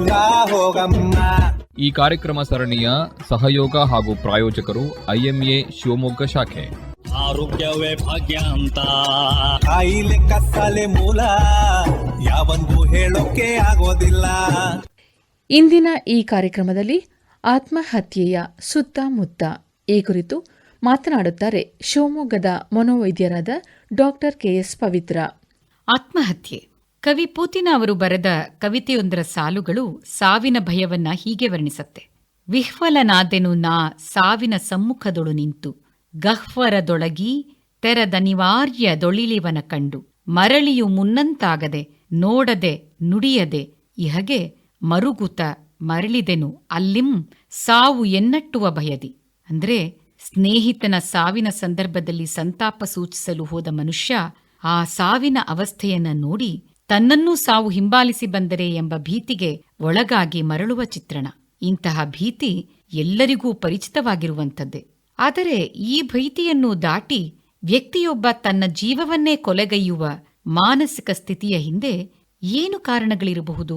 ಹೋಗಮ್ಮ. ಈ ಕಾರ್ಯಕ್ರಮ ಸರಣಿಯ ಸಹಯೋಗ ಹಾಗೂ ಪ್ರಾಯೋಜಕರು ಐಎಂಎ ಶಿವಮೊಗ್ಗ ಶಾಖೆ. ಆರೋಗ್ಯವೇ ಭಾಗ್ಯ ಅಂತ. ಕಾಯಿಲೆ ಕತ್ತಲೆ ಮೂಲ ಯಾವಂದು ಹೇಳೋಕೆ ಆಗೋದಿಲ್ಲ. ಇಂದಿನ ಈ ಕಾರ್ಯಕ್ರಮದಲ್ಲಿ ಆತ್ಮಹತ್ಯೆಯ ಸುತ್ತಮುತ್ತ ಈ ಕುರಿತು ಮಾತನಾಡುತ್ತಾರೆ ಶಿವಮೊಗ್ಗದ ಮನೋವೈದ್ಯರಾದ ಡಾಕ್ಟರ್ ಕೆಎಸ್ ಪವಿತ್ರ. ಆತ್ಮಹತ್ಯೆ. ಕವಿ ಪೂತಿನ ಅವರು ಬರೆದ ಕವಿತೆಯೊಂದರ ಸಾಲುಗಳು ಸಾವಿನ ಭಯವನ್ನ ಹೀಗೆ ವರ್ಣಿಸತ್ತೆ. ವಿಹ್ವಲನಾದೆನು ನಾ ಸಾವಿನ ಸಮ್ಮುಖದೊಳು ನಿಂತು. ಗಹ್ವರದೊಳಗಿ ತೆರದನಿವಾರ್ಯ ದೊಳಿಲಿವನ ಕಂಡು. ಮರಳಿಯು ಮುನ್ನಂತಾಗದೆ, ನೋಡದೆ, ನುಡಿಯದೆ, ಇಹಗೆ ಮರುಗುತ ಮರಳಿದೆನು ಅಲ್ಲಿಂ ಸಾವು ಎನ್ನಟ್ಟುವ ಭಯದಿ ಅಂದ್ರೆ ಸ್ನೇಹಿತನ ಸಾವಿನ ಸಂದರ್ಭದಲ್ಲಿ ಸಂತಾಪ ಸೂಚಿಸಲು ಹೋದ ಮನುಷ್ಯ ಆ ಸಾವಿನ ಅವಸ್ಥೆಯನ್ನ ನೋಡಿ ತನ್ನನ್ನೂ ಸಾವು ಹಿಂಬಾಲಿಸಿ ಬಂದರೆ ಎಂಬ ಭೀತಿಗೆ ಒಳಗಾಗಿ ಮರಳುವ ಚಿತ್ರಣ. ಇಂತಹ ಭೀತಿ ಎಲ್ಲರಿಗೂ ಪರಿಚಿತವಾಗಿರುವಂಥದ್ದೇ. ಆದರೆ ಈ ಭೀತಿಯನ್ನು ದಾಟಿ ವ್ಯಕ್ತಿಯೊಬ್ಬ ತನ್ನ ಜೀವವನ್ನೇ ಕೊಲೆಗೈಯುವ ಮಾನಸಿಕ ಸ್ಥಿತಿಯ ಹಿಂದೆ ಏನು ಕಾರಣಗಳಿರಬಹುದು?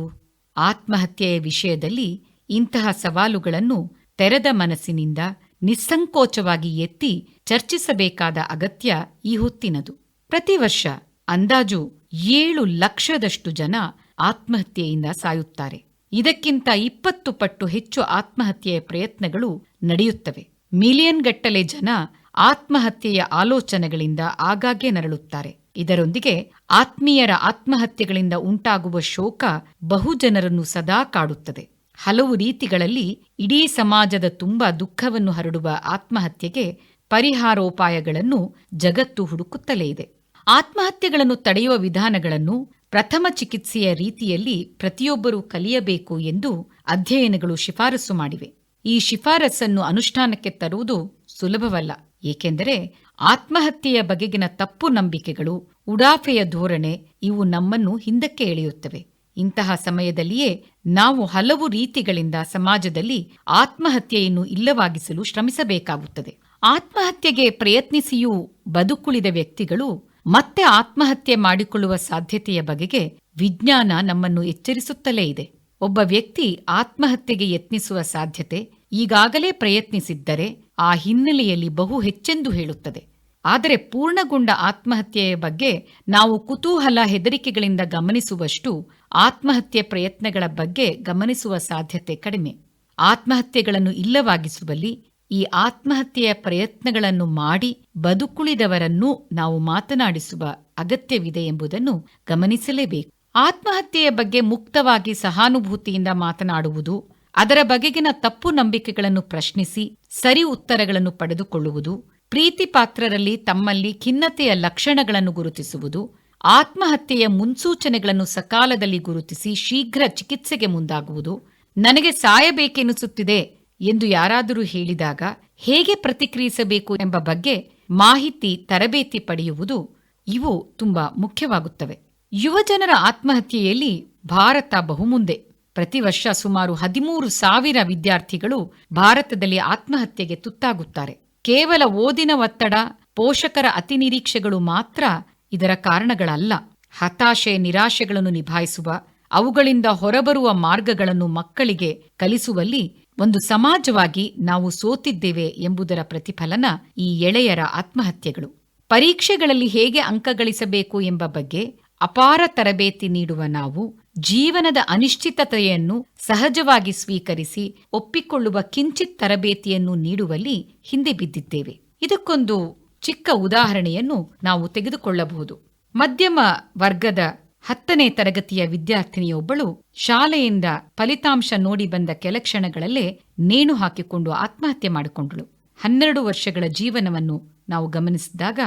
ಆತ್ಮಹತ್ಯೆಯ ವಿಷಯದಲ್ಲಿ ಇಂತಹ ಸವಾಲುಗಳನ್ನು ತೆರೆದ ಮನಸ್ಸಿನಿಂದ ನಿಸ್ಸಂಕೋಚವಾಗಿ ಎತ್ತಿ ಚರ್ಚಿಸಬೇಕಾದ ಅಗತ್ಯ ಈ ಹೊತ್ತಿನದು ಪ್ರತಿ ವರ್ಷ ಅಂದಾಜು ಏಳು ಲಕ್ಷದಷ್ಟು ಜನ ಆತ್ಮಹತ್ಯೆಯಿಂದ ಸಾಯುತ್ತಾರೆ. ಇದಕ್ಕಿಂತ ಇಪ್ಪತ್ತು ಪಟ್ಟು ಹೆಚ್ಚು ಆತ್ಮಹತ್ಯೆಯ ಪ್ರಯತ್ನಗಳು ನಡೆಯುತ್ತವೆ. ಮಿಲಿಯನ್ ಗಟ್ಟಲೆ ಜನ ಆತ್ಮಹತ್ಯೆಯ ಆಲೋಚನೆಗಳಿಂದ ಆಗಾಗ್ಗೆ ನರಳುತ್ತಾರೆ. ಇದರೊಂದಿಗೆ ಆತ್ಮೀಯರ ಆತ್ಮಹತ್ಯೆಗಳಿಂದ ಉಂಟಾಗುವ ಶೋಕ ಬಹುಜನರನ್ನು ಸದಾ ಕಾಡುತ್ತದೆ. ಹಲವು ರೀತಿಗಳಲ್ಲಿ ಇಡೀ ಸಮಾಜದ ತುಂಬ ದುಃಖವನ್ನು ಹರಡುವ ಆತ್ಮಹತ್ಯೆಗೆ ಪರಿಹಾರೋಪಾಯಗಳನ್ನು ಜಗತ್ತು ಹುಡುಕುತ್ತಲೇ ಇದೆ. ಆತ್ಮಹತ್ಯೆಗಳನ್ನು ತಡೆಯುವ ವಿಧಾನಗಳನ್ನು ಪ್ರಥಮ ಚಿಕಿತ್ಸೆಯ ರೀತಿಯಲ್ಲಿ ಪ್ರತಿಯೊಬ್ಬರೂ ಕಲಿಯಬೇಕು ಎಂದು ಅಧ್ಯಯನಗಳು ಶಿಫಾರಸು ಮಾಡಿವೆ. ಈ ಶಿಫಾರಸನ್ನು ಅನುಷ್ಠಾನಕ್ಕೆ ತರುವುದು ಸುಲಭವಲ್ಲ, ಏಕೆಂದರೆ ಆತ್ಮಹತ್ಯೆಯ ಬಗೆಗಿನ ತಪ್ಪು ನಂಬಿಕೆಗಳು, ಉಡಾಫೆಯ ಧೋರಣೆ, ಇವು ನಮ್ಮನ್ನು ಹಿಂದಕ್ಕೆ ಎಳೆಯುತ್ತವೆ. ಇಂತಹ ಸಮಯದಲ್ಲಿಯೇ ನಾವು ಹಲವು ರೀತಿಗಳಿಂದ ಸಮಾಜದಲ್ಲಿ ಆತ್ಮಹತ್ಯೆಯನ್ನು ಇಲ್ಲವಾಗಿಸಲು ಶ್ರಮಿಸಬೇಕಾಗುತ್ತದೆ. ಆತ್ಮಹತ್ಯೆಗೆ ಪ್ರಯತ್ನಿಸಿಯೂ ಬದುಕುಳಿದ ವ್ಯಕ್ತಿಗಳು ಮತ್ತೆ ಆತ್ಮಹತ್ಯೆ ಮಾಡಿಕೊಳ್ಳುವ ಸಾಧ್ಯತೆಯ ಬಗೆಗೆ ವಿಜ್ಞಾನ ನಮ್ಮನ್ನು ಎಚ್ಚರಿಸುತ್ತಲೇ ಇದೆ. ಒಬ್ಬ ವ್ಯಕ್ತಿ ಆತ್ಮಹತ್ಯೆಗೆ ಯತ್ನಿಸುವ ಸಾಧ್ಯತೆ ಈಗಾಗಲೇ ಪ್ರಯತ್ನಿಸಿದ್ದರೆ ಆ ಹಿನ್ನೆಲೆಯಲ್ಲಿ ಬಹು ಹೆಚ್ಚೆಂದು ಹೇಳುತ್ತದೆ. ಆದರೆ ಪೂರ್ಣಗೊಂಡ ಆತ್ಮಹತ್ಯೆಯ ಬಗ್ಗೆ ನಾವು ಕುತೂಹಲ ಹೆದರಿಕೆಗಳಿಂದ ಗಮನಿಸುವಷ್ಟು ಆತ್ಮಹತ್ಯೆ ಪ್ರಯತ್ನಗಳ ಬಗ್ಗೆ ಗಮನಿಸುವ ಸಾಧ್ಯತೆ ಕಡಿಮೆ. ಆತ್ಮಹತ್ಯೆಗಳನ್ನು ಇಲ್ಲವಾಗಿಸುವಲ್ಲಿ ಈ ಆತ್ಮಹತ್ಯೆಯ ಪ್ರಯತ್ನಗಳನ್ನು ಮಾಡಿ ಬದುಕುಳಿದವರನ್ನೂ ನಾವು ಮಾತನಾಡಿಸುವ ಅಗತ್ಯವಿದೆ ಎಂಬುದನ್ನು ಗಮನಿಸಲೇಬೇಕು. ಆತ್ಮಹತ್ಯೆಯ ಬಗ್ಗೆ ಮುಕ್ತವಾಗಿ ಸಹಾನುಭೂತಿಯಿಂದ ಮಾತನಾಡುವುದು, ಅದರ ಬಗೆಗಿನ ತಪ್ಪು ನಂಬಿಕೆಗಳನ್ನು ಪ್ರಶ್ನಿಸಿ ಸರಿ ಉತ್ತರಗಳನ್ನು ಪಡೆದುಕೊಳ್ಳುವುದು ಪ್ರೀತಿ ಪಾತ್ರರಲ್ಲಿ ತಮ್ಮಲ್ಲಿ ಖಿನ್ನತೆಯ ಲಕ್ಷಣಗಳನ್ನು ಗುರುತಿಸುವುದು, ಆತ್ಮಹತ್ಯೆಯ ಮುನ್ಸೂಚನೆಗಳನ್ನು ಸಕಾಲದಲ್ಲಿ ಗುರುತಿಸಿ ಶೀಘ್ರ ಚಿಕಿತ್ಸೆಗೆ ಮುಂದಾಗುವುದು, ನನಗೆ ಸಾಯಬೇಕೆನಿಸುತ್ತಿದೆ ಎಂದು ಯಾರಾದರೂ ಹೇಳಿದಾಗ ಹೇಗೆ ಪ್ರತಿಕ್ರಿಯಿಸಬೇಕು ಎಂಬ ಬಗ್ಗೆ ಮಾಹಿತಿ, ತರಬೇತಿ ಪಡೆಯುವುದು ಇವು ತುಂಬಾ ಮುಖ್ಯವಾಗುತ್ತವೆ. ಯುವಜನರ ಆತ್ಮಹತ್ಯೆಯಲ್ಲಿ ಭಾರತ ಬಹುಮುಂದೆ. ಪ್ರತಿ ವರ್ಷ ಸುಮಾರು ಹದಿಮೂರು ಸಾವಿರ ವಿದ್ಯಾರ್ಥಿಗಳು ಭಾರತದಲ್ಲಿ ಆತ್ಮಹತ್ಯೆಗೆ ತುತ್ತಾಗುತ್ತಾರೆ. ಕೇವಲ ಓದಿನ ಒತ್ತಡ, ಪೋಷಕರ ಅತಿನಿರೀಕ್ಷೆಗಳು ಮಾತ್ರ ಇದರ ಕಾರಣಗಳಲ್ಲ. ಹತಾಶೆ, ನಿರಾಶೆಗಳನ್ನು ನಿಭಾಯಿಸುವ, ಅವುಗಳಿಂದ ಹೊರಬರುವ ಮಾರ್ಗಗಳನ್ನು ಮಕ್ಕಳಿಗೆ ಕಲಿಸುವಲ್ಲಿ ಒಂದು ಸಮಾಜವಾಗಿ ನಾವು ಸೋತಿದ್ದೇವೆ ಎಂಬುದರ ಪ್ರತಿಫಲನ ಈ ಎಳೆಯರ ಆತ್ಮಹತ್ಯೆಗಳು. ಪರೀಕ್ಷೆಗಳಲ್ಲಿ ಹೇಗೆ ಅಂಕ ಗಳಿಸಬೇಕು ಎಂಬ ಬಗ್ಗೆ ಅಪಾರ ತರಬೇತಿ ನೀಡುವ ನಾವು ಜೀವನದ ಅನಿಶ್ಚಿತತೆಯನ್ನು ಸಹಜವಾಗಿ ಸ್ವೀಕರಿಸಿ ಒಪ್ಪಿಕೊಳ್ಳುವ ಕಿಂಚಿತ್ ತರಬೇತಿಯನ್ನು ನೀಡುವಲ್ಲಿ ಹಿಂದೆ ಬಿದ್ದಿದ್ದೇವೆ. ಇದಕ್ಕೊಂದು ಚಿಕ್ಕ ಉದಾಹರಣೆಯನ್ನು ನಾವು ತೆಗೆದುಕೊಳ್ಳಬಹುದು. ಮಧ್ಯಮ ವರ್ಗದ ಹತ್ತನೇ ತರಗತಿಯ ವಿದ್ಯಾರ್ಥಿನಿಯೊಬ್ಬಳು ಶಾಲೆಯಿಂದ ಫಲಿತಾಂಶ ನೋಡಿ ಬಂದ ಕೆಲ ಕ್ಷಣಗಳಲ್ಲೇ ನೇಣು ಹಾಕಿಕೊಂಡು ಆತ್ಮಹತ್ಯೆ ಮಾಡಿಕೊಂಡಳು. ಹನ್ನೆರಡು ವರ್ಷಗಳ ಜೀವನವನ್ನು ನಾವು ಗಮನಿಸಿದಾಗ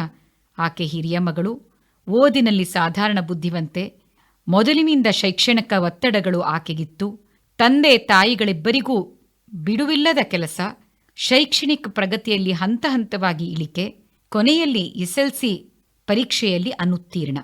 ಆಕೆ ಹಿರಿಯ ಮಗಳು, ಓದಿನಲ್ಲಿ ಸಾಧಾರಣ ಬುದ್ಧಿವಂತೆ, ಮೊದಲಿನಿಂದ ಶೈಕ್ಷಣಿಕ ಒತ್ತಡಗಳು ಆಕೆಗಿತ್ತು. ತಂದೆ ತಾಯಿಗಳಿಬ್ಬರಿಗೂ ಬಿಡುವಿಲ್ಲದ ಕೆಲಸ, ಶೈಕ್ಷಣಿಕ ಪ್ರಗತಿಯಲ್ಲಿ ಹಂತ ಹಂತವಾಗಿ ಇಳಿಕೆ, ಕೊನೆಯಲ್ಲಿ ಎಸ್ಎಲ್ಸಿ ಪರೀಕ್ಷೆಯಲ್ಲಿ ಅನುತ್ತೀರ್ಣ.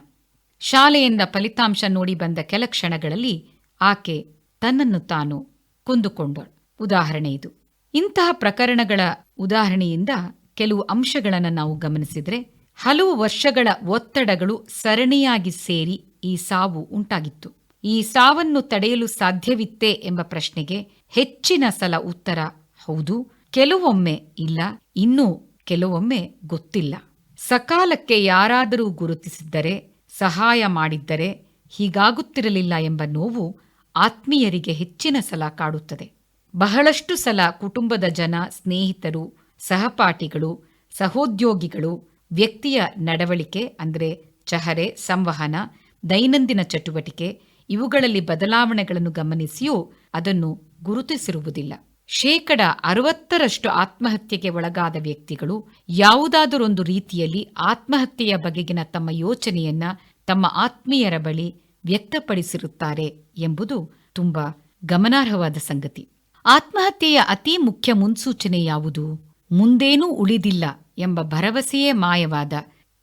ಶಾಲೆಯಿಂದ ಫಲಿತಾಂಶ ನೋಡಿ ಬಂದ ಕೆಲ ಕ್ಷಣಗಳಲ್ಲಿ ಆಕೆ ತನ್ನನ್ನು ತಾನು ಕೊಂದುಕೊಂಡಳು. ಉದಾಹರಣೆ ಇದು. ಇಂತಹ ಪ್ರಕರಣಗಳ ಉದಾಹರಣೆಯಿಂದ ಕೆಲವು ಅಂಶಗಳನ್ನು ನಾವು ಗಮನಿಸಿದರೆ, ಹಲವು ವರ್ಷಗಳ ಒತ್ತಡಗಳು ಸರಣಿಯಾಗಿ ಸೇರಿ ಈ ಸಾವು ಉಂಟಾಗಿತ್ತು. ಈ ಸಾವನ್ನು ತಡೆಯಲು ಸಾಧ್ಯವಿತ್ತೇ ಎಂಬ ಪ್ರಶ್ನೆಗೆ ಹೆಚ್ಚಿನ ಸಲ ಉತ್ತರ, ಹೌದು, ಕೆಲವೊಮ್ಮೆ ಇಲ್ಲ, ಇನ್ನೂ ಕೆಲವೊಮ್ಮೆ ಗೊತ್ತಿಲ್ಲ. ಸಕಾಲಕ್ಕೆ ಯಾರಾದರೂ ಗುರುತಿಸಿದ್ದರೆ ಸಹಾಯ ಮಾಡಿದ್ದರೆ ಹೀಗಾಗುತ್ತಿರಲಿಲ್ಲ ಎಂಬ ನೋವು ಆತ್ಮೀಯರಿಗೆ ಹೆಚ್ಚಿನ ಸಲ ಕಾಡುತ್ತದೆ. ಬಹಳಷ್ಟು ಸಲ ಕುಟುಂಬದ ಜನ, ಸ್ನೇಹಿತರು, ಸಹಪಾಠಿಗಳು, ಸಹೋದ್ಯೋಗಿಗಳು, ವ್ಯಕ್ತಿಯ ನಡವಳಿಕೆ ಅಂದರೆ ಚಹರೆ, ಸಂವಹನ, ದೈನಂದಿನ ಚಟುವಟಿಕೆ ಇವುಗಳಲ್ಲಿ ಬದಲಾವಣೆಗಳನ್ನು ಗಮನಿಸಿಯೂ ಅದನ್ನು ಗುರುತಿಸಿರುವುದಿಲ್ಲ. ಶೇಕಡ ಅರವತ್ತರಷ್ಟು ಆತ್ಮಹತ್ಯೆಗೆ ಒಳಗಾದ ವ್ಯಕ್ತಿಗಳು ಯಾವುದಾದರೊಂದು ರೀತಿಯಲ್ಲಿ ಆತ್ಮಹತ್ಯೆಯ ಬಗೆಗಿನ ತಮ್ಮ ಯೋಚನೆಯನ್ನ ತಮ್ಮ ಆತ್ಮೀಯರ ಬಳಿ ವ್ಯಕ್ತಪಡಿಸಿರುತ್ತಾರೆ ಎಂಬುದು ತುಂಬಾ ಗಮನಾರ್ಹವಾದ ಸಂಗತಿ. ಆತ್ಮಹತ್ಯೆಯ ಅತಿ ಮುಖ್ಯ ಮುನ್ಸೂಚನೆ ಯಾವುದು? ಮುಂದೇನೂ ಉಳಿದಿಲ್ಲ ಎಂಬ ಭರವಸೆಯೇ ಮಾಯವಾದ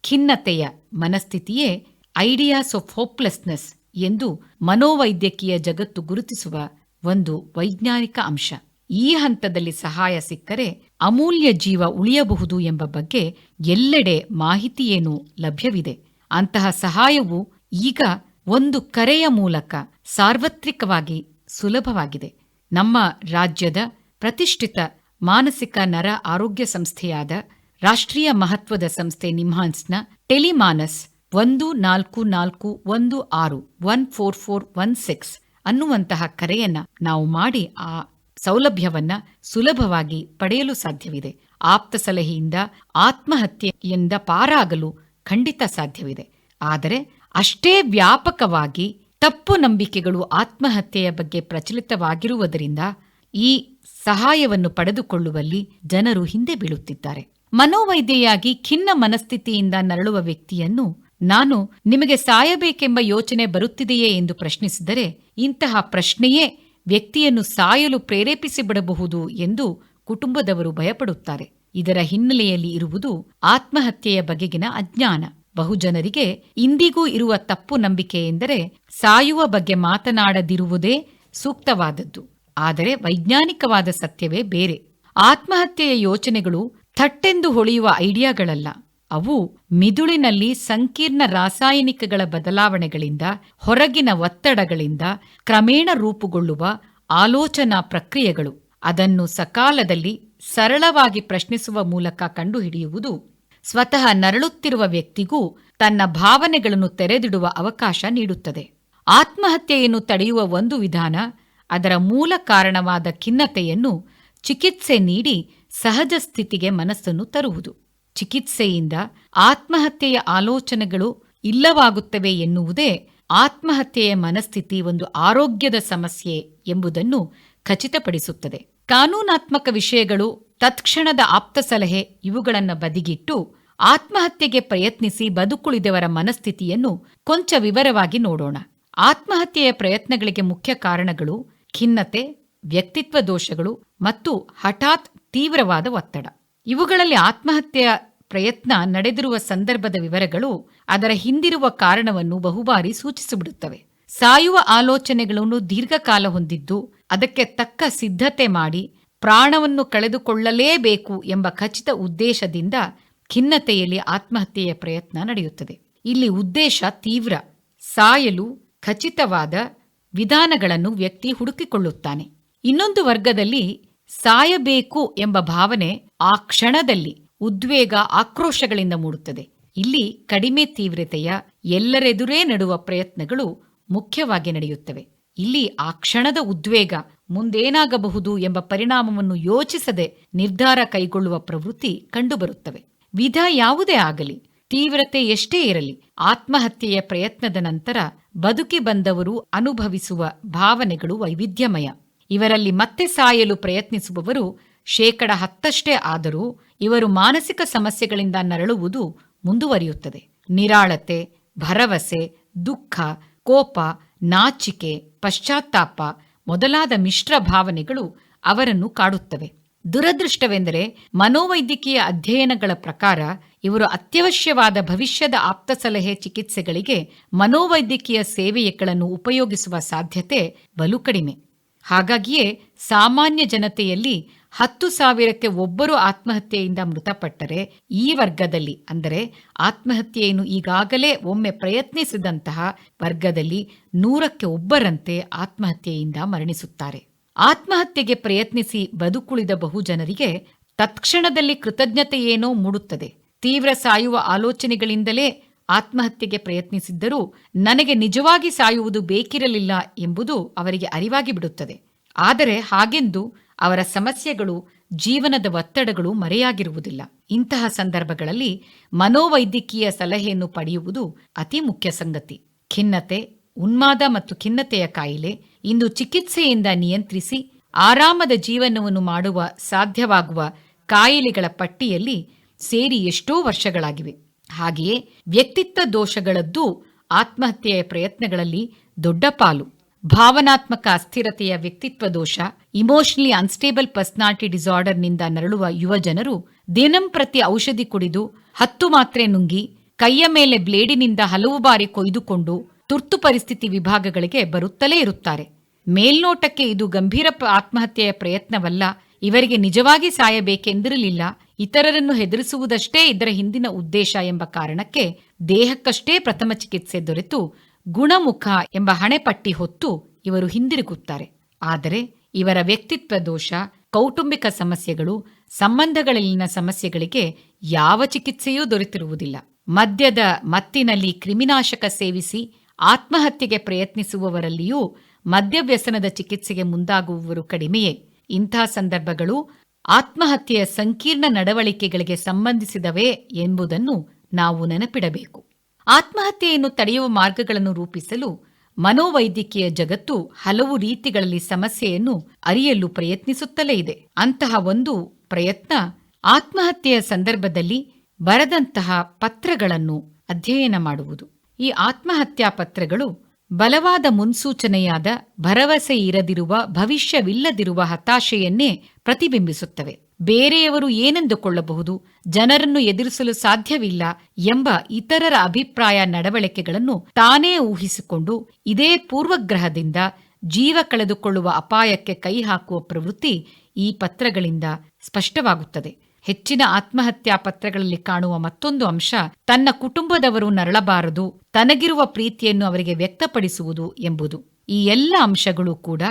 ಖಿನ್ನತೆಯ ಮನಸ್ಥಿತಿಯೇ ಐಡಿಯಾಸ್ ಆಫ್ ಹೋಪ್ಲೆಸ್ನೆಸ್ ಎಂದು ಮನೋವೈದ್ಯಕೀಯ ಜಗತ್ತು ಗುರುತಿಸುವ ಒಂದು ವೈಜ್ಞಾನಿಕ ಅಂಶ. ಈ ಹಂತದಲ್ಲಿ ಸಹಾಯ ಸಿಕ್ಕರೆ ಅಮೂಲ್ಯ ಜೀವ ಉಳಿಯಬಹುದು ಎಂಬ ಬಗ್ಗೆ ಎಲ್ಲೆಡೆ ಮಾಹಿತಿಯೇನೂ ಲಭ್ಯವಿದೆ. ಅಂತಹ ಸಹಾಯವು ಈಗ ಒಂದು ಕರೆಯ ಮೂಲಕ ಸಾರ್ವತ್ರಿಕವಾಗಿ ಸುಲಭವಾಗಿದೆ. ನಮ್ಮ ರಾಜ್ಯದ ಪ್ರತಿಷ್ಠಿತ ಮಾನಸಿಕ ನರ ಆರೋಗ್ಯ ಸಂಸ್ಥೆಯಾದ ರಾಷ್ಟ್ರೀಯ ಮಹತ್ವದ ಸಂಸ್ಥೆ ನಿಮ್ಹಾನ್ಸ್ನ ಟೆಲಿಮಾನಸ್ ಒಂದು ನಾಲ್ಕು ನಾಲ್ಕು ಒಂದು ಆರು one four four one six ಅನ್ನುವಂತಹ ಕರೆಯನ್ನ ನಾವು ಮಾಡಿ ಆ ಸೌಲಭ್ಯವನ್ನ ಸುಲಭವಾಗಿ ಪಡೆಯಲು ಸಾಧ್ಯವಿದೆ. ಆಪ್ತ ಸಲಹೆಯಿಂದ ಆತ್ಮಹತ್ಯೆಯಿಂದ ಪಾರಾಗಲು ಖಂಡಿತ ಸಾಧ್ಯವಿದೆ. ಆದರೆ ಅಷ್ಟೇ ವ್ಯಾಪಕವಾಗಿ ತಪ್ಪು ನಂಬಿಕೆಗಳು ಆತ್ಮಹತ್ಯೆಯ ಬಗ್ಗೆ ಪ್ರಚಲಿತವಾಗಿರುವುದರಿಂದ ಈ ಸಹಾಯವನ್ನು ಪಡೆದುಕೊಳ್ಳುವಲ್ಲಿ ಜನರು ಹಿಂದೆ ಬೀಳುತ್ತಿದ್ದಾರೆ. ಮನೋವೈದ್ಯೆಯಾಗಿ ಖಿನ್ನ ಮನಸ್ಥಿತಿಯಿಂದ ನರಳುವ ವ್ಯಕ್ತಿಯನ್ನು ನಾನು ನಿಮಗೆ ಸಾಯಬೇಕೆಂಬ ಯೋಚನೆ ಬರುತ್ತಿದೆಯೇ ಎಂದು ಪ್ರಶ್ನಿಸಿದರೆ ಇಂತಹ ಪ್ರಶ್ನೆಯೇ ವ್ಯಕ್ತಿಯನ್ನು ಸಾಯಲು ಪ್ರೇರೇಪಿಸಿಬಿಡಬಹುದು ಎಂದು ಕುಟುಂಬದವರು ಭಯಪಡುತ್ತಾರೆ. ಇದರ ಹಿನ್ನೆಲೆಯಲ್ಲಿ ಇರುವುದು ಆತ್ಮಹತ್ಯೆಯ ಬಗೆಗಿನ ಅಜ್ಞಾನ. ಬಹುಜನರಿಗೆ ಇಂದಿಗೂ ಇರುವ ತಪ್ಪು ನಂಬಿಕೆ ಎಂದರೆ ಸಾಯುವ ಬಗ್ಗೆ ಮಾತನಾಡದಿರುವುದೇ ಸೂಕ್ತವಾದದ್ದು. ಆದರೆ ವೈಜ್ಞಾನಿಕವಾದ ಸತ್ಯವೇ ಬೇರೆ. ಆತ್ಮಹತ್ಯೆಯ ಯೋಚನೆಗಳು ಥಟ್ಟೆಂದು ಹೊಳೆಯುವ ಐಡಿಯಾಗಳಲ್ಲ. ಅವು ಮಿದುಳಿನಲ್ಲಿ ಸಂಕೀರ್ಣ ರಾಸಾಯನಿಕಗಳ ಬದಲಾವಣೆಗಳಿಂದ, ಹೊರಗಿನ ಒತ್ತಡಗಳಿಂದ ಕ್ರಮೇಣ ರೂಪುಗೊಳ್ಳುವ ಆಲೋಚನಾ ಪ್ರಕ್ರಿಯೆಗಳು. ಅದನ್ನು ಸಕಾಲದಲ್ಲಿ ಸರಳವಾಗಿ ಪ್ರಶ್ನಿಸುವ ಮೂಲಕ ಕಂಡುಹಿಡಿಯುವುದು ಸ್ವತಃ ನರಳುತ್ತಿರುವ ವ್ಯಕ್ತಿಗೂ ತನ್ನ ಭಾವನೆಗಳನ್ನು ತೆರೆದಿಡುವ ಅವಕಾಶ ನೀಡುತ್ತದೆ. ಆತ್ಮಹತ್ಯೆಯನ್ನು ತಡೆಯುವ ಒಂದು ವಿಧಾನ ಅದರ ಮೂಲ ಕಾರಣವಾದ ಖಿನ್ನತೆಯನ್ನು ಚಿಕಿತ್ಸೆ ನೀಡಿ ಸಹಜ ಸ್ಥಿತಿಗೆ ಮನಸ್ಸನ್ನು ತರುವುದು. ಚಿಕಿತ್ಸೆಯಿಂದ ಆತ್ಮಹತ್ಯೆಯ ಆಲೋಚನೆಗಳು ಇಲ್ಲವಾಗುತ್ತವೆ ಎನ್ನುವುದೇ ಆತ್ಮಹತ್ಯೆಯ ಮನಸ್ಥಿತಿ ಒಂದು ಆರೋಗ್ಯದ ಸಮಸ್ಯೆ ಎಂಬುದನ್ನು ಖಚಿತಪಡಿಸುತ್ತದೆ. ಕಾನೂನಾತ್ಮಕ ವಿಷಯಗಳು ತತ್ಕ್ಷಣದ ಆಪ್ತ ಸಲಹೆ ಇವುಗಳನ್ನು ಬದಿಗಿಟ್ಟು ಆತ್ಮಹತ್ಯೆಗೆ ಪ್ರಯತ್ನಿಸಿ ಬದುಕುಳಿದವರ ಮನಸ್ಥಿತಿಯನ್ನು ಕೊಂಚ ವಿವರವಾಗಿ ನೋಡೋಣ. ಆತ್ಮಹತ್ಯೆಯ ಪ್ರಯತ್ನಗಳಿಗೆ ಮುಖ್ಯ ಕಾರಣಗಳು ಖಿನ್ನತೆ, ವ್ಯಕ್ತಿತ್ವ ದೋಷಗಳು ಮತ್ತು ಹಠಾತ್ ತೀವ್ರವಾದ ಒತ್ತಡ. ಇವುಗಳಲ್ಲಿ ಆತ್ಮಹತ್ಯೆಯ ಪ್ರಯತ್ನ ನಡೆದಿರುವ ಸಂದರ್ಭದ ವಿವರಗಳು ಅದರ ಹಿಂದಿರುವ ಕಾರಣವನ್ನು ಬಹುಬಾರಿ ಸೂಚಿಸಿಬಿಡುತ್ತವೆ. ಸಾಯುವ ಆಲೋಚನೆಗಳನ್ನು ದೀರ್ಘಕಾಲ ಹೊಂದಿದ್ದು ಅದಕ್ಕೆ ತಕ್ಕ ಸಿದ್ಧತೆ ಮಾಡಿ ಪ್ರಾಣವನ್ನು ಕಳೆದುಕೊಳ್ಳಲೇಬೇಕು ಎಂಬ ಖಚಿತ ಉದ್ದೇಶದಿಂದ ಖಿನ್ನತೆಯಲ್ಲಿ ಆತ್ಮಹತ್ಯೆಯ ಪ್ರಯತ್ನ ನಡೆಯುತ್ತದೆ. ಇಲ್ಲಿ ಉದ್ದೇಶ ತೀವ್ರ. ಸಾಯಲು ಖಚಿತವಾದ ವಿಧಾನಗಳನ್ನು ವ್ಯಕ್ತಿ ಹುಡುಕಿಕೊಳ್ಳುತ್ತಾನೆ. ಇನ್ನೊಂದು ವರ್ಗದಲ್ಲಿ ಸಾಯಬೇಕು ಎಂಬ ಭಾವನೆ ಆ ಕ್ಷಣದಲ್ಲಿ ಉದ್ವೇಗ, ಆಕ್ರೋಶಗಳಿಂದ ಮೂಡುತ್ತದೆ. ಇಲ್ಲಿ ಕಡಿಮೆ ತೀವ್ರತೆಯ, ಎಲ್ಲರೆದುರೇ ನಡುವ ಪ್ರಯತ್ನಗಳು ಮುಖ್ಯವಾಗಿ ನಡೆಯುತ್ತವೆ. ಇಲ್ಲಿ ಆ ಕ್ಷಣದ ಉದ್ವೇಗ ಮುಂದೇನಾಗಬಹುದು ಎಂಬ ಪರಿಣಾಮವನ್ನು ಯೋಚಿಸದೆ ನಿರ್ಧಾರ ಕೈಗೊಳ್ಳುವ ಪ್ರವೃತ್ತಿ ಕಂಡುಬರುತ್ತವೆ. ವಿಧ ಯಾವುದೇ ಆಗಲಿ, ತೀವ್ರತೆ ಎಷ್ಟೇ ಇರಲಿ, ಆತ್ಮಹತ್ಯೆಯ ಪ್ರಯತ್ನದ ನಂತರ ಬದುಕಿ ಬಂದವರು ಅನುಭವಿಸುವ ಭಾವನೆಗಳು ವೈವಿಧ್ಯಮಯ. ಇವರಲ್ಲಿ ಮತ್ತೆ ಸಾಯಲು ಪ್ರಯತ್ನಿಸುವವರು ಶೇಕಡ ಹತ್ತಷ್ಟೇ ಆದರೂ ಇವರು ಮಾನಸಿಕ ಸಮಸ್ಯೆಗಳಿಂದ ನರಳುವುದು ಮುಂದುವರಿಯುತ್ತದೆ. ನಿರಾಳತೆ, ಭರವಸೆ, ದುಃಖ, ಕೋಪ, ನಾಚಿಕೆ, ಪಶ್ಚಾತ್ತಾಪ ಮೊದಲಾದ ಮಿಶ್ರ ಭಾವನೆಗಳು ಅವರನ್ನು ಕಾಡುತ್ತವೆ. ದುರದೃಷ್ಟವೆಂದರೆ ಮನೋವೈದ್ಯಕೀಯ ಅಧ್ಯಯನಗಳ ಪ್ರಕಾರ ಇವರು ಅತ್ಯವಶ್ಯವಾದ ಭವಿಷ್ಯದ ಆಪ್ತ ಸಲಹೆ ಚಿಕಿತ್ಸೆಗಳಿಗೆ ಮನೋವೈದ್ಯಕೀಯ ಸೇವೆಯಗಳನ್ನು ಉಪಯೋಗಿಸುವ ಸಾಧ್ಯತೆ ಬಲು ಕಡಿಮೆ. ಹಾಗಾಗಿಯೇ ಸಾಮಾನ್ಯ ಜನತೆಯಲ್ಲಿ ಹತ್ತು ಸಾವಿರಕ್ಕೆ ಒಬ್ಬರು ಆತ್ಮಹತ್ಯೆಯಿಂದ ಮೃತಪಟ್ಟರೆ ಈ ವರ್ಗದಲ್ಲಿ, ಅಂದರೆ ಆತ್ಮಹತ್ಯೆಯನ್ನು ಈಗಾಗಲೇ ಒಮ್ಮೆ ಪ್ರಯತ್ನಿಸಿದಂತಹ ವರ್ಗದಲ್ಲಿ ನೂರಕ್ಕೆ ಒಬ್ಬರಂತೆ ಆತ್ಮಹತ್ಯೆಯಿಂದ ಮರಣಿಸುತ್ತಾರೆ. ಆತ್ಮಹತ್ಯೆಗೆ ಪ್ರಯತ್ನಿಸಿ ಬದುಕುಳಿದ ಬಹುಜನರಿಗೆ ತತ್ಕ್ಷಣದಲ್ಲಿ ಕೃತಜ್ಞತೆಯೇನೋ ಮೂಡುತ್ತದೆ. ತೀವ್ರ ಸಾಯುವ ಆಲೋಚನೆಗಳಿಂದಲೇ ಆತ್ಮಹತ್ಯೆಗೆ ಪ್ರಯತ್ನಿಸಿದ್ದರೂ ನನಗೆ ನಿಜವಾಗಿ ಸಾಯುವುದು ಬೇಕಿರಲಿಲ್ಲ ಎಂಬುದು ಅವರಿಗೆ ಅರಿವಾಗಿ ಬಿಡುತ್ತದೆ. ಆದರೆ ಹಾಗೆಂದು ಅವರ ಸಮಸ್ಯೆಗಳು, ಜೀವನದ ಒತ್ತಡಗಳು ಮರೆಯಾಗಿರುವುದಿಲ್ಲ. ಇಂತಹ ಸಂದರ್ಭಗಳಲ್ಲಿ ಮನೋವೈದ್ಯಕೀಯ ಸಲಹೆಯನ್ನು ಪಡೆಯುವುದು ಅತಿ ಮುಖ್ಯ ಸಂಗತಿ. ಖಿನ್ನತೆ, ಉನ್ಮಾದ ಮತ್ತು ಖಿನ್ನತೆಯ ಕಾಯಿಲೆ ಇಂದು ಚಿಕಿತ್ಸೆಯಿಂದ ನಿಯಂತ್ರಿಸಿ ಆರಾಮದ ಜೀವನವನ್ನು ಮಾಡುವ ಸಾಧ್ಯವಾಗುವ ಕಾಯಿಲೆಗಳ ಪಟ್ಟಿಯಲ್ಲಿ ಸೇರಿ ಎಷ್ಟೋ ವರ್ಷಗಳಾಗಿವೆ. ಹಾಗೆಯೇ ವ್ಯಕ್ತಿತ್ವ ದೋಷಗಳದ್ದು ಆತ್ಮಹತ್ಯೆಯ ಪ್ರಯತ್ನಗಳಲ್ಲಿ ದೊಡ್ಡ ಪಾಲು. ಭಾವನಾತ್ಮಕ ಅಸ್ಥಿರತೆಯ ವ್ಯಕ್ತಿತ್ವ ದೋಷ ಇಮೋಷನಲಿ ಅನ್ಸ್ಟೇಬಲ್ ಪರ್ಸನಾಲಿಟಿ ಡಿಸಾರ್ಡರ್ನಿಂದ ನರಳುವ ಯುವ ಜನರು ದಿನಂಪ್ರತಿ ಔಷಧಿ ಕುಡಿದು ಹತ್ತು ಮಾತ್ರೆ ನುಂಗಿ ಕೈಯ ಮೇಲೆ ಬ್ಲೇಡಿನಿಂದ ಹಲವು ಬಾರಿ ಕೊಯ್ದುಕೊಂಡು ತುರ್ತು ಪರಿಸ್ಥಿತಿ ವಿಭಾಗಗಳಿಗೆ ಬರುತ್ತಲೇ ಇರುತ್ತಾರೆ. ಮೇಲ್ನೋಟಕ್ಕೆ ಇದು ಗಂಭೀರ ಆತ್ಮಹತ್ಯೆಯ ಪ್ರಯತ್ನವಲ್ಲ, ಇವರಿಗೆ ನಿಜವಾಗಿ ಸಾಯಬೇಕೆಂದಿರಲಿಲ್ಲ ಇತರರನ್ನು ಹೆದರಿಸುವುದಷ್ಟೇ ಇದರ ಹಿಂದಿನ ಉದ್ದೇಶ ಎಂಬ ಕಾರಣಕ್ಕೆ ದೇಹಕ್ಕಷ್ಟೇ ಪ್ರಥಮ ಚಿಕಿತ್ಸೆ ದೊರೆತು ಗುಣಮುಖ ಎಂಬ ಹಣೆಪಟ್ಟಿ ಹೊತ್ತು ಇವರು ಹಿಂದಿರುಗುತ್ತಾರೆ. ಆದರೆ ಇವರ ವ್ಯಕ್ತಿತ್ವ ದೋಷ, ಕೌಟುಂಬಿಕ ಸಮಸ್ಯೆಗಳು, ಸಂಬಂಧಗಳಲ್ಲಿನ ಸಮಸ್ಯೆಗಳಿಗೆ ಯಾವ ಚಿಕಿತ್ಸೆಯೂ ದೊರೆತಿರುವುದಿಲ್ಲ. ಮದ್ಯದ ಮತ್ತಿನಲ್ಲಿ ಕ್ರಿಮಿನಾಶಕ ಸೇವಿಸಿ ಆತ್ಮಹತ್ಯೆಗೆ ಪ್ರಯತ್ನಿಸುವವರಲ್ಲಿಯೂ ಮದ್ಯವ್ಯಸನದ ಚಿಕಿತ್ಸೆಗೆ ಮುಂದಾಗುವವರು ಕಡಿಮೆಯೇ. ಇಂಥ ಸಂದರ್ಭಗಳು ಆತ್ಮಹತ್ಯೆಯ ಸಂಕೀರ್ಣ ನಡವಳಿಕೆಗಳಿಗೆ ಸಂಬಂಧಿಸಿದವೇ ಎಂಬುದನ್ನು ನಾವು ನೆನಪಿಡಬೇಕು. ಆತ್ಮಹತ್ಯೆಯನ್ನು ತಡೆಯುವ ಮಾರ್ಗಗಳನ್ನು ರೂಪಿಸಲು ಮನೋವೈದ್ಯಕೀಯ ಜಗತ್ತು ಹಲವು ರೀತಿಗಳಲ್ಲಿ ಸಮಸ್ಯೆಯನ್ನು ಅರಿಯಲು ಪ್ರಯತ್ನಿಸುತ್ತಲೇ ಇದೆ. ಅಂತಹ ಒಂದು ಪ್ರಯತ್ನ ಆತ್ಮಹತ್ಯೆಯ ಸಂದರ್ಭದಲ್ಲಿ ಬರೆದಂತಹ ಪತ್ರಗಳನ್ನು ಅಧ್ಯಯನ ಮಾಡುವುದು. ಈ ಆತ್ಮಹತ್ಯಾ ಪತ್ರಗಳು ಬಲವಾದ ಮುನ್ಸೂಚನೆಯಾದ ಭರವಸೆ ಇರದಿರುವ, ಭವಿಷ್ಯವಿಲ್ಲದಿರುವ ಹತಾಶೆಯನ್ನೇ ಪ್ರತಿಬಿಂಬಿಸುತ್ತವೆ. ಬೇರೆಯವರು ಏನೆಂದುಕೊಳ್ಳಬಹುದು? ಜನರನ್ನು ಎದುರಿಸಲು ಸಾಧ್ಯವಿಲ್ಲ ಎಂಬ ಇತರರ ಅಭಿಪ್ರಾಯ ನಡವಳಿಕೆಗಳನ್ನು ತಾನೇ ಊಹಿಸಿಕೊಂಡು, ಇದೇ ಪೂರ್ವಗ್ರಹದಿಂದ ಜೀವ ಕಳೆದುಕೊಳ್ಳುವ ಅಪಾಯಕ್ಕೆ ಕೈ ಹಾಕುವ ಪ್ರವೃತ್ತಿ ಈ ಪತ್ರಗಳಿಂದ ಸ್ಪಷ್ಟವಾಗುತ್ತದೆ. ಹೆಚ್ಚಿನ ಆತ್ಮಹತ್ಯಾ ಪತ್ರಗಳಲ್ಲಿ ಕಾಣುವ ಮತ್ತೊಂದು ಅಂಶ ತನ್ನ ಕುಟುಂಬದವರು ನರಳಬಾರದು, ತನಗಿರುವ ಪ್ರೀತಿಯನ್ನು ಅವರಿಗೆ ವ್ಯಕ್ತಪಡಿಸುವುದು ಎಂಬುದು. ಈ ಎಲ್ಲ ಅಂಶಗಳು ಕೂಡ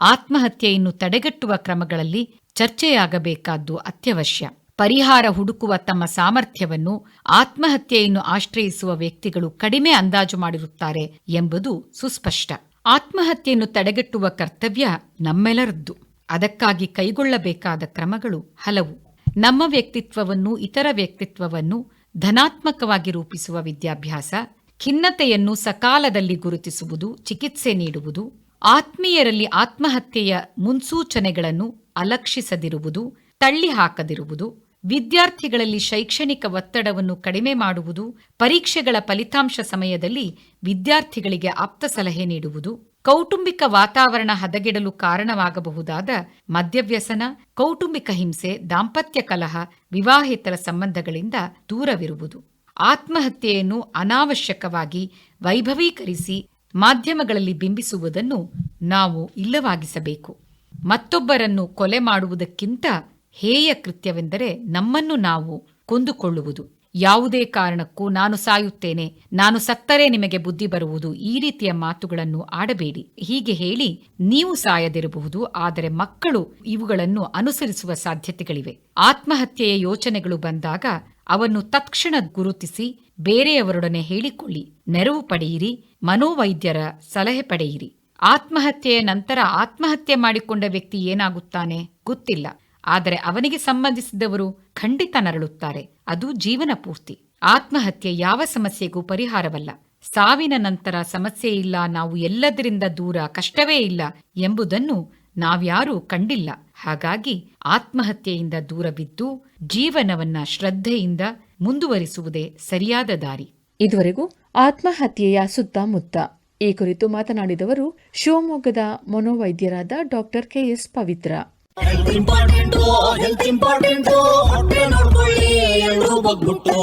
ಆತ್ಮಹತ್ಯೆಯನ್ನು ತಡೆಗಟ್ಟುವ ಕ್ರಮಗಳಲ್ಲಿ ಚರ್ಚೆಯಾಗಬೇಕಾದ್ದು ಅತ್ಯವಶ್ಯ. ಪರಿಹಾರ ಹುಡುಕುವ ತಮ್ಮ ಸಾಮರ್ಥ್ಯವನ್ನು, ಆತ್ಮಹತ್ಯೆಯನ್ನು ಆಶ್ರಯಿಸುವ ವ್ಯಕ್ತಿಗಳು ಕಡಿಮೆ ಅಂದಾಜು ಮಾಡಿರುತ್ತಾರೆ ಎಂಬುದು ಸುಸ್ಪಷ್ಟ. ಆತ್ಮಹತ್ಯೆಯನ್ನು ತಡೆಗಟ್ಟುವ ಕರ್ತವ್ಯ ನಮ್ಮೆಲ್ಲರದ್ದು. ಅದಕ್ಕಾಗಿ ಕೈಗೊಳ್ಳಬೇಕಾದ ಕ್ರಮಗಳು ಹಲವು. ನಮ್ಮ ವ್ಯಕ್ತಿತ್ವವನ್ನು, ಇತರ ವ್ಯಕ್ತಿತ್ವವನ್ನು ಧನಾತ್ಮಕವಾಗಿ ರೂಪಿಸುವ ವಿದ್ಯಾಭ್ಯಾಸ, ಖಿನ್ನತೆಯನ್ನು ಸಕಾಲದಲ್ಲಿ ಗುರುತಿಸುವುದು, ಚಿಕಿತ್ಸೆ ನೀಡುವುದು, ಆತ್ಮೀಯರಲ್ಲಿ ಆತ್ಮಹತ್ಯೆಯ ಮುನ್ಸೂಚನೆಗಳನ್ನು ಅಲಕ್ಷಿಸದಿರುವುದು ತಳ್ಳಿ ಹಾಕದಿರುವುದು ವಿದ್ಯಾರ್ಥಿಗಳಲ್ಲಿ ಶೈಕ್ಷಣಿಕ ಒತ್ತಡವನ್ನು ಕಡಿಮೆ ಮಾಡುವುದು, ಪರೀಕ್ಷೆಗಳ ಫಲಿತಾಂಶ ಸಮಯದಲ್ಲಿ ವಿದ್ಯಾರ್ಥಿಗಳಿಗೆ ಆಪ್ತ ಸಲಹೆ ನೀಡುವುದು ಕೌಟುಂಬಿಕ ವಾತಾವರಣ ಹದಗೆಡಲು ಕಾರಣವಾಗಬಹುದಾದ ಮದ್ಯವ್ಯಸನ, ಕೌಟುಂಬಿಕ ಹಿಂಸೆ, ದಾಂಪತ್ಯ ಕಲಹ, ವಿವಾಹೇತರ ಸಂಬಂಧಗಳಿಂದ ದೂರವಿರುವುದು. ಆತ್ಮಹತ್ಯೆಯನ್ನು ಅನಾವಶ್ಯಕವಾಗಿ ವೈಭವೀಕರಿಸಿ ಮಾಧ್ಯಮಗಳಲ್ಲಿ ಬಿಂಬಿಸುವುದನ್ನು ನಾವು ಇಲ್ಲವಾಗಿಸಬೇಕು. ಮತ್ತೊಬ್ಬರನ್ನು ಕೊಲೆ ಮಾಡುವುದಕ್ಕಿಂತ ಹೇಯ ಕೃತ್ಯವೆಂದರೆ ನಮ್ಮನ್ನು ನಾವು ಕೊಂದುಕೊಳ್ಳುವುದು. ಯಾವುದೇ ಕಾರಣಕ್ಕೂ ನಾನು ಸಾಯುತ್ತೇನೆ. ನಾನು ಸತ್ತರೆ ನಿಮಗೆ ಬುದ್ಧಿ ಬರುವುದು. ಈ ರೀತಿಯ ಮಾತುಗಳನ್ನು ಆಡಬೇಡಿ. ಹೀಗೆ ಹೇಳಿ ನೀವು ಸಾಯದಿರಬಹುದು. ಆದರೆ ಮಕ್ಕಳು ಇವುಗಳನ್ನು ಅನುಸರಿಸುವ ಸಾಧ್ಯತೆಗಳಿವೆ. ಆತ್ಮಹತ್ಯೆಯ ಯೋಚನೆಗಳು ಬಂದಾಗ ಅವನ್ನು ತತ್ಕ್ಷಣ ಗುರುತಿಸಿ ಬೇರೆಯವರೊಡನೆ ಹೇಳಿಕೊಳ್ಳಿ. ನೆರವು ಪಡೆಯಿರಿ. ಮನೋವೈದ್ಯರ ಸಲಹೆ ಪಡೆಯಿರಿ. ಆತ್ಮಹತ್ಯೆಯ ನಂತರ ಆತ್ಮಹತ್ಯೆ ಮಾಡಿಕೊಂಡ ವ್ಯಕ್ತಿ ಏನಾಗುತ್ತಾನೆ? ಗೊತ್ತಿಲ್ಲ. ಆದರೆ ಅವನಿಗೆ ಸಂಬಂಧಿಸಿದವರು ಖಂಡಿತ ನರಳುತ್ತಾರೆ. ಅದು ಜೀವನ ಪೂರ್ತಿ. ಆತ್ಮಹತ್ಯೆ ಯಾವ ಸಮಸ್ಯೆಗೂ ಪರಿಹಾರವಲ್ಲ. ಸಾವಿನ ನಂತರ ಸಮಸ್ಯೆ ಇಲ್ಲ, ನಾವು ಎಲ್ಲದರಿಂದ ದೂರ, ಕಷ್ಟವೇ ಇಲ್ಲ ಎಂಬುದನ್ನು ನಾವ್ಯಾರೂ ಕಂಡಿಲ್ಲ. ಹಾಗಾಗಿ ಆತ್ಮಹತ್ಯೆಯಿಂದ ದೂರವಿದ್ದು ಜೀವನವನ್ನ ಶ್ರದ್ಧೆಯಿಂದ ಮುಂದುವರಿಸುವುದೇ ಸರಿಯಾದ ದಾರಿ. ಇದುವರೆಗೂ ಆತ್ಮಹತ್ಯೆಯ ಸುತ್ತಮುತ್ತ ಈ ಕುರಿತು ಮಾತನಾಡಿದವರು ಶಿವಮೊಗ್ಗದ ಮನೋವೈದ್ಯರಾದ doctor K S Pavithra. Health important health important ಹೊಟ್ಟೆ ನೋಡ್ಕೊಳ್ಳಿ ಎಲ್ಲರೂ ಬಗ್ಬಿಟ್ಟು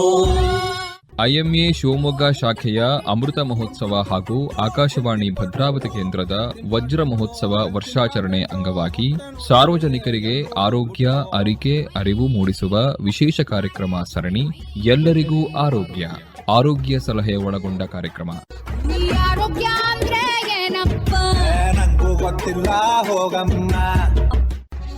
ಐಎಂಎ ಶಿವಮೊಗ್ಗ ಶಾಖೆಯ ಅಮೃತ ಮಹೋತ್ಸವ ಹಾಗೂ ಆಕಾಶವಾಣಿ ಭದ್ರಾವತಿ ಕೇಂದ್ರದ ವಜ್ರ ಮಹೋತ್ಸವ ವರ್ಷಾಚರಣೆ ಅಂಗವಾಗಿ ಸಾರ್ವಜನಿಕರಿಗೆ ಆರೋಗ್ಯ ಅರಿಕೆ ಅರಿವು ಮೂಡಿಸುವ ವಿಶೇಷ ಕಾರ್ಯಕ್ರಮ ಸರಣಿ ಎಲ್ಲರಿಗೂ ಆರೋಗ್ಯ ಆರೋಗ್ಯ ಸಲಹೆ ಒಳಗೊಂಡ ಕಾರ್ಯಕ್ರಮ. ಈ ಆರೋಗ್ಯ ಅಂದ್ರೆ ಏನಪ್ಪ? ನಂಗೂ ಗೊತ್ತಿಲ್ಲ ಹೋಗಮ್ಮ.